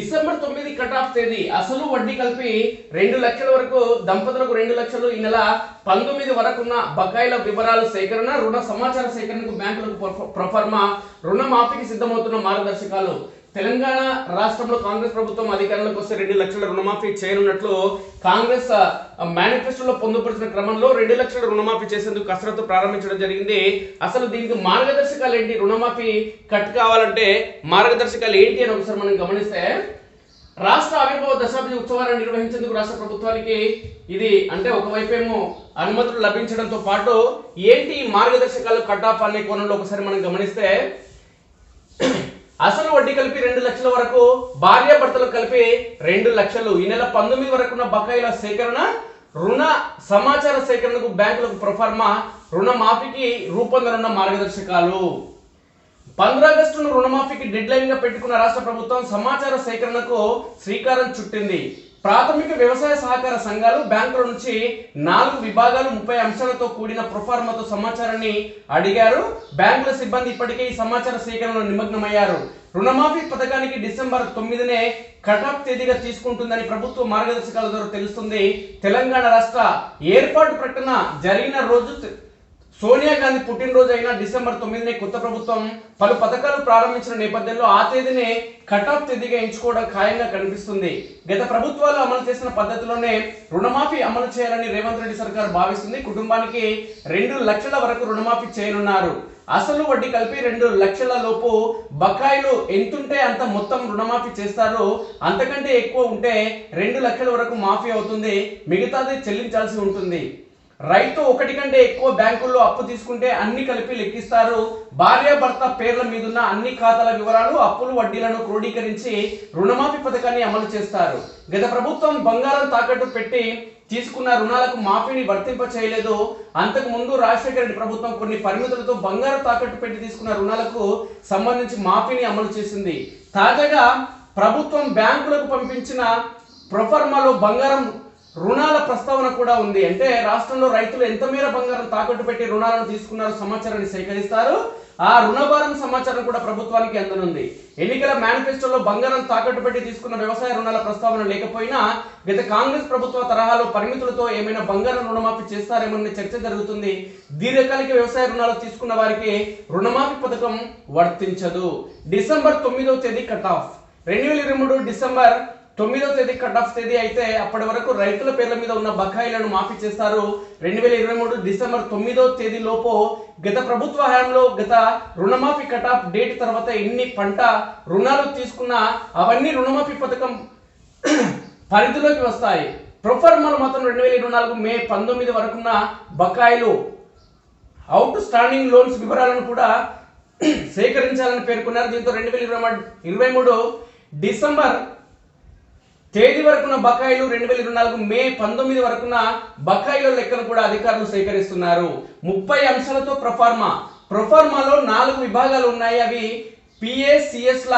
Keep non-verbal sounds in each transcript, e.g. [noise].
December తొమ్మిది of తేదీ. అసలు వడ్డీ కలిపి రెండు లక్షల వరకు దంపతులకు రెండు లక్షలు ఈ నెల పంతొమ్మిది వరకున్న బకాయిల వివరాలు సేకరణ రుణ సమాచార సేకరణకు బ్యాంకులకు ప్రొఫ- ప్రొఫర్మా రుణమాఫీకి సిద్ధమవుతున్న మార్గదర్శకాలు. తెలంగాణ రాష్ట్రంలో కాంగ్రెస్ ప్రభుత్వం అధికారంలోకి వస్తే రెండు లక్షల రుణమాఫీ చేయనున్నట్లు కాంగ్రెస్ మేనిఫెస్టోలో పొందుపరిచిన క్రమంలో రెండు లక్షల రుణమాఫీ చేసేందుకు కసరత్తు ప్రారంభించడం జరిగింది. అసలు దీనికి మార్గదర్శకాలు ఏంటి? రుణమాఫీ కట్ కావాలంటే మార్గదర్శకాలు ఏంటి అని ఒకసారి మనం గమనిస్తే రాష్ట్ర ఆవిర్భావ దశాబ్ది ఉత్సవాలను నిర్వహించేందుకు రాష్ట్ర ప్రభుత్వానికి ఇది అంటే ఒకవైపేమో అనుమతులు లభించడంతో పాటు ఏంటి ఈ మార్గదర్శకాలు కట్ ఆఫ్ అనే కోణంలో ఒకసారి మనం గమనిస్తే అసలు వడ్డీ కలిపి రెండు లక్షల వరకు భార్యాభర్తలు కలిపి రెండు లక్షలు. ఈ నెల పంతొమ్మిది వరకు ఉన్న బకాయిల సేకరణ రుణ సమాచార సేకరణకు బ్యాంకులకు ప్రొఫార్మా రుణమాఫీకి రూపొందనున్న మార్గదర్శకాలు. పంద్ర ఆగస్టును రుణమాఫీకి డెడ్ లైన్గా పెట్టుకున్న రాష్ట్ర ప్రభుత్వం సమాచార సేకరణకు శ్రీకారం చుట్టింది. ప్రాథమిక వ్యవసాయ సహకార సంఘాలు బ్యాంకుల నుంచి నాలుగు విభాగాలు ముప్పై అంశాలతో కూడిన ప్రొఫార్మాతో సమాచారాన్ని అడిగారు. బ్యాంకుల సిబ్బంది ఇప్పటికే ఈ సమాచార సేకరణలో నిమగ్నమయ్యారు. రుణమాఫీ పథకానికి డిసెంబర్ తొమ్మిదినే కటాఫ్ తేదీగా తీసుకుంటుందని ప్రభుత్వ మార్గదర్శకాల ద్వారా తెలుస్తుంది. తెలంగాణ రాష్ట్ర ఏర్పాటు ప్రకటన జరిగిన రోజు సోనియా గాంధీ పుట్టినరోజు అయిన డిసెంబర్ తొమ్మిదినే కొత్త ప్రభుత్వం పలు పథకాలు ప్రారంభించిన నేపథ్యంలో ఆ తేదీనే కటాఫ్ తేదీగా ఎంచుకోవడం ఖాయంగా కనిపిస్తుంది. గత ప్రభుత్వాలు అమలు చేసిన పద్ధతిలోనే రుణమాఫీ అమలు చేయాలని రేవంత్ రెడ్డి సర్కార్ భావిస్తుంది. కుటుంబానికి రెండు లక్షల వరకు రుణమాఫీ చేయనున్నారు. అసలు వడ్డీ కలిపి రెండు లక్షల లోపు బకాయిలు ఎంతుంటే అంత మొత్తం రుణమాఫీ చేస్తారు అంతకంటే ఎక్కువ ఉంటే రెండు లక్షల వరకు మాఫీ అవుతుంది. మిగతాది చెల్లించాల్సి ఉంటుంది. రైతు ఒకటి కంటే ఎక్కువ బ్యాంకుల్లో అప్పు తీసుకుంటే అన్ని కలిపి లెక్కిస్తారు. భార్య భర్త పేర్ల మీదున్న అన్ని ఖాతాల వివరాలు అప్పులు వడ్డీలను క్రోడీకరించి రుణమాఫీ పథకాన్ని అమలు చేస్తారు. గత ప్రభుత్వం బంగారం తాకట్టు పెట్టి తీసుకున్న రుణాలకు మాఫీని వర్తింప చేయలేదు అంతకు ముందు రాజశేఖర రెడ్డి ప్రభుత్వం కొన్ని పరిమితులతో బంగారం తాకట్టు పెట్టి తీసుకున్న రుణాలకు సంబంధించి మాఫీని అమలు చేసింది. తాజాగా ప్రభుత్వం బ్యాంకులకు పంపించిన ప్రొఫర్మాలో బంగారం రుణాల ప్రస్తావన కూడా ఉంది. అంటే రాష్ట్రంలో రైతులు ఎంత మేర బంగారం తాకట్టు పెట్టి రుణాలను తీసుకున్నారో సమాచారాన్ని సేకరిస్తారు? ఆ రుణభారం సమాచారం కూడా ప్రభుత్వానికి అందనుంది. ఎన్నికల మేనిఫెస్టోలో బంగారం తాకట్టు పెట్టి తీసుకున్న వ్యవసాయ రుణాల ప్రస్తావన లేకపోయినా గత కాంగ్రెస్ ప్రభుత్వ తరహాలో పరిమితులతో ఏమైనా బంగారం రుణమాఫీ చేస్తారేమోనని చర్చ జరుగుతుంది. దీర్ఘకాలిక వ్యవసాయ రుణాలు తీసుకున్న వారికి రుణమాఫీ పథకం వర్తించదు. డిసెంబర్ తొమ్మిదవ తేదీ కట్ ఆఫ్. రెండు వేల ఇరవై మూడు డిసెంబర్ తొమ్మిదో తేదీ కట్ ఆఫ్ తేదీ అయితే అప్పటి వరకు రైతుల పేర్ల మీద ఉన్న బకాయిలను మాఫీ చేస్తారు. రెండు వేల ఇరవై మూడు డిసెంబర్ తొమ్మిదో తేదీ లోపు గత ప్రభుత్వ హయాంలో గత రుణమాఫీ కట్ ఆఫ్ డేట్ తర్వాత ఎన్ని పంట రుణాలు తీసుకున్నా అవన్నీ రుణమాఫీ పథకం [clears throat] పరిధిలోకి వస్తాయి. ప్రొఫార్మాలు మాత్రం రెండు వేల ఇరవై నాలుగు మే పంతొమ్మిది వరకున్న బకాయిలు. అవుట్ స్టాండింగ్ లోన్స్ వివరాలను కూడా [clears throat] సేకరించాలని పేర్కొన్నారు. దీంతో రెండు వేల ఇరవై ఇరవై మూడు డిసెంబర్ తేదీ వరకున్న బకాయిలు రెండు వేల ఇరవై నాలుగు మే పంతొమ్మిది వరకున్న బకాయిల లెక్కను కూడా అధికారులు సేకరిస్తున్నారు. ముప్పై అంశాలతో ప్రొఫార్మా ప్రొఫార్మాలో నాలుగు విభాగాలు ఉన్నాయి. అవి పిఏసిఎస్ల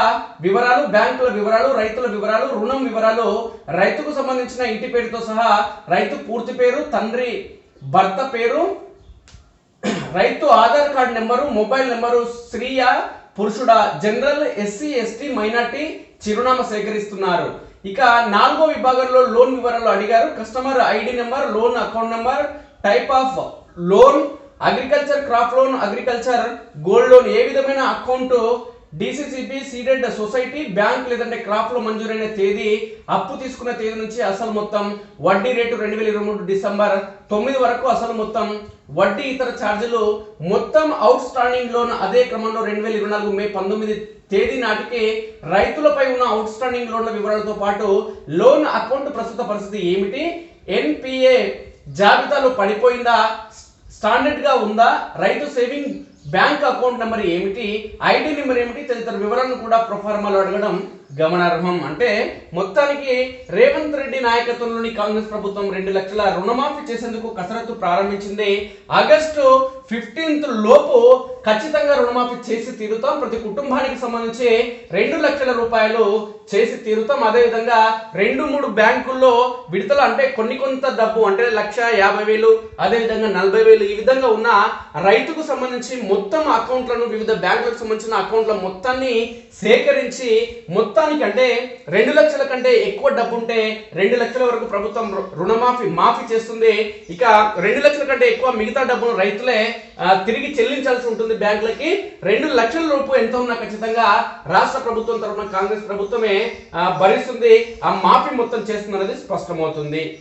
వివరాలు బ్యాంకుల వివరాలు రైతుల వివరాలు రుణం వివరాలు రైతుకు సంబంధించిన ఇంటి పేరుతో సహా రైతు పూర్తి పేరు తండ్రి భర్త పేరు రైతు Aadhaar card number mobile number స్త్రీయ పురుషుడా జనరల్ ఎస్సీ ఎస్టీ మైనార్టీ చిరునామా సేకరిస్తున్నారు. ఇక నాలుగో విభాగంలో లోన్ వివరాలు అడిగారు. Customer ID number loan account number type of loan agriculture crop loan agriculture gold loan ఏ విధమైన account DCCB seeded society bank లేదంటే క్రాప్లో మంజూరైన తేదీ అప్పు తీసుకున్న తేదీ నుంచి అసలు మొత్తం వడ్డీ రేటు రెండు వేల ఇరవై మూడు డిసెంబర్ తొమ్మిది వరకు అసలు మొత్తం వడ్డీ ఇతర ఛార్జీలు మొత్తం అవుట్ స్టాండింగ్ లోన్ అదే క్రమంలో రెండు వేల ఇరవై నాలుగు మే పంతొమ్మిది తేదీ నాటికి రైతులపై ఉన్న అవుట్ స్టాండింగ్ లోన్ల వివరాలతో పాటు లోన్ అకౌంట్ ప్రస్తుత పరిస్థితి ఏమిటి? ఎన్పిఏ జాబితాలో పడిపోయిందా? స్టాండర్డ్గా ఉందా? రైతు సేవింగ్ బ్యాంక్ అకౌంట్ నెంబర్ ఏమిటి? ఐడి నెంబర్ ఏమిటి? తదితర వివరాలను కూడా ప్రొఫార్మాలో అడగడం గమనార్హం. అంటే మొత్తానికి రేవంత్ రెడ్డి నాయకత్వంలోని కాంగ్రెస్ ప్రభుత్వం రెండు లక్షల రుణమాఫీ చేసేందుకు కసరత్తు ప్రారంభించింది. ఆగస్టు ఫిఫ్టీన్త్ లోపు ఖచ్చితంగా రుణమాఫీ చేసి తీరుతాం. ప్రతి కుటుంబానికి సంబంధించి రెండు లక్షల రూపాయలు చేసి తీరుతాం. అదేవిధంగా రెండు మూడు బ్యాంకుల్లో విడతలు అంటే కొన్ని కొంత డబ్బు అంటే లక్ష యాభై వేలు అదేవిధంగా నలభై వేలు ఈ విధంగా ఉన్న రైతుకు సంబంధించి మొత్తం అకౌంట్లను వివిధ బ్యాంకులకు సంబంధించిన అకౌంట్ల మొత్తాన్ని సేకరించి మొత్తానికి అంటే రెండు లక్షల కంటే ఎక్కువ డబ్బు ఉంటే రెండు లక్షల వరకు ప్రభుత్వం రు- రుణమాఫీ మాఫీ చేస్తుంది. ఇక రెండు లక్షల కంటే ఎక్కువ మిగతా డబ్బును రైతులే తిరిగి చెల్లించాల్సి ఉంటుంది బ్యాంకులకి. రెండు లక్షల రూపు ఎంత ఉన్నా ఖచ్చితంగా రాష్ట్ర ప్రభుత్వం తరఫున కాంగ్రెస్ ప్రభుత్వమే భరిస్తుంది. ఆ మాఫీ మొత్తం చేస్తుందన్నది స్పష్టమవుతుంది.